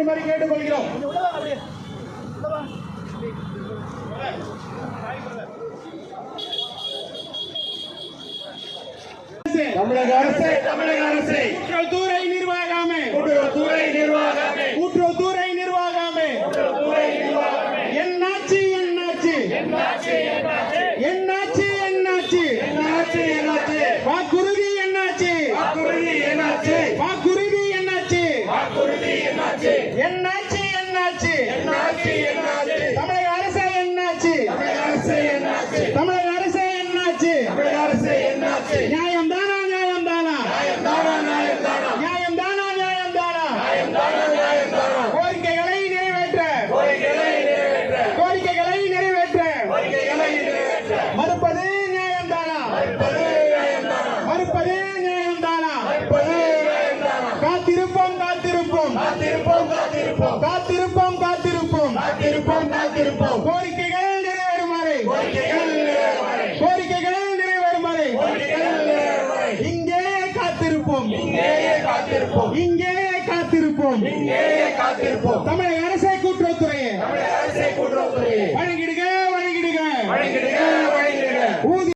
நிறைவேற்றுமாறு கேட்டுக்கொள்கிறோம். தமிழக அரசு தமிழக அரசு. கூட்டுறவுத்துறை என்னாச்சு? என்னாச்சு என்னாச்சு? என்னாச்சு என்னாச்சு? தமிழக அரசு என்னாச்சு? தமிழக அரசு என்னாச்சு? தமிழக அரசு என்னாச்சு? தமிழக அரசு என்னாச்சு? நியாயம் தானா நியாயம் தானா? நியாயம் தானா நியாயம் தானா? நியாயம் தானா நியாயம் தானா? நியாயம் தானா நியாயம் தானா? கோரிக்கைகளை நிறைவேற்ற. கோரிக்கைகளை நிறைவேற்ற. கோரிக்கைகளை நிறைவேற்ற. கோரிக்கைகளை நிறைவேற்ற. மறுப்பது நியாயம் தானா? மறுப்பது காத்திருப்போம். காத்திருப்போம் காத்திருப்போம். காத்திருப்போம் காத்திருப்போம். கோரிக்கைகள் நிறைவேறும் வரை கோரிக்கைகள் நிறைவேறும் வரை இங்கே காத்திருப்போம். இங்கே காத்திருப்போம். இங்கே காத்திருப்போம். இங்கே காத்திருப்போம். தமிழக அரசை கூட்டுறவுத்துறையை. தமிழக அரசை கூட்டுறவுத்துறையை. வழங்கிடுக வழங்கிடுக. வழங்கிடுக வழங்கிடுக.